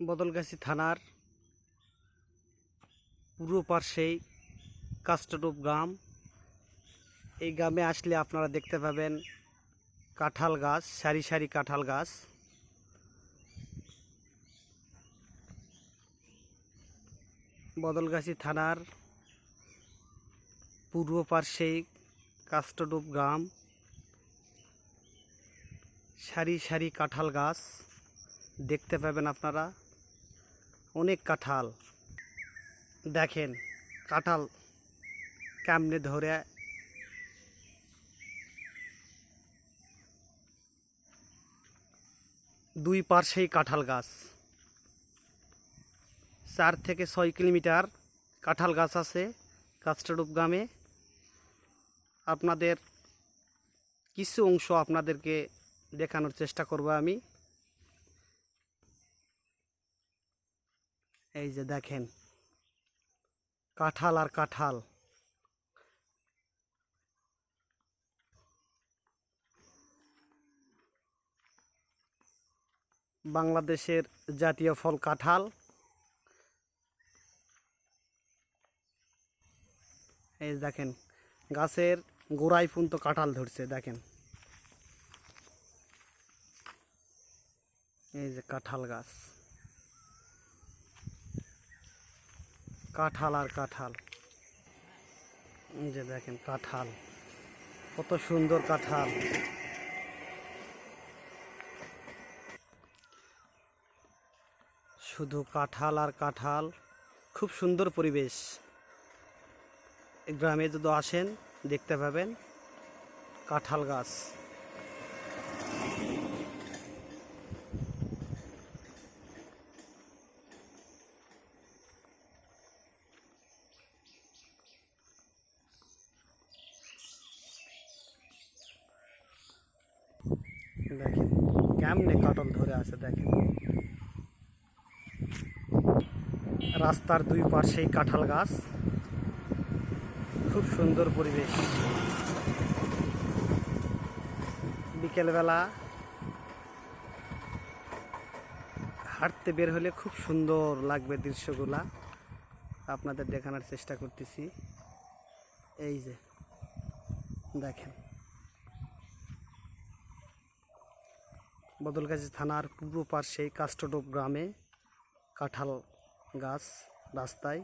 বদলগাছি থানার পূর্ব পার্শ্বেই কাস্টডোব গ্রাম। এই গ্রামে আসলে আপনারা দেখতে পাবেন কাঁঠাল গাছ, সারি সারি কাঁঠাল গাছ। বদলগাছি থানার পূর্ব পার্শ্বেই কাস্টডোব গ্রাম। সারি সারি কাঁঠাল গাছ দেখতে পাবেন আপনারা। অনেক কাঁঠাল। দেখেন কাঁঠাল কেমনে ধরে। দুই পার্শ্বেই কাঁঠাল গাছ। চার থেকে ছয় কিলোমিটার কাঁঠাল গাছ আছে কাস্টারুপ গ্রামে আপনাদের কিছু অংশ আপনাদেরকে দেখানোর চেষ্টা করব আমি। এই যে দেখেন, কাঁঠাল আর কাঁঠাল। বাংলাদেশের জাতীয় ফল কাঁঠাল। এই দেখেন, গাছের গোড়ায় পর্যন্ত কাঁঠাল ধরছে, দেখেন। এই যে কাঁঠাল গাছ। কাঁঠাল আর কাঁঠাল। যে দেখেন কাঁঠাল, কত সুন্দর কাঁঠাল। শুধু কাঁঠাল আর কাঁঠাল, খুব সুন্দর পরিবেশ। গ্রামে যদি আসেন, দেখতে পাবেন কাঁঠাল গাছ। দেখেন, কেমনে কাটল ধরে আছে দেখেন। রাস্তার দুই পাশেই কাঁঠাল গাছ। খুব সুন্দর পরিবেশ। বিকেলবেলা হাঁটতে বের হলে খুব সুন্দর লাগবে দৃশ্যগুলা। আপনাদের দেখানোর চেষ্টা করতেছি। এই যে, দেখেন। বদলগাছি থানার পূর্ব পার্শ্বে কাস্টডোব গ্রামে কাঁঠাল গাছ রাস্তায়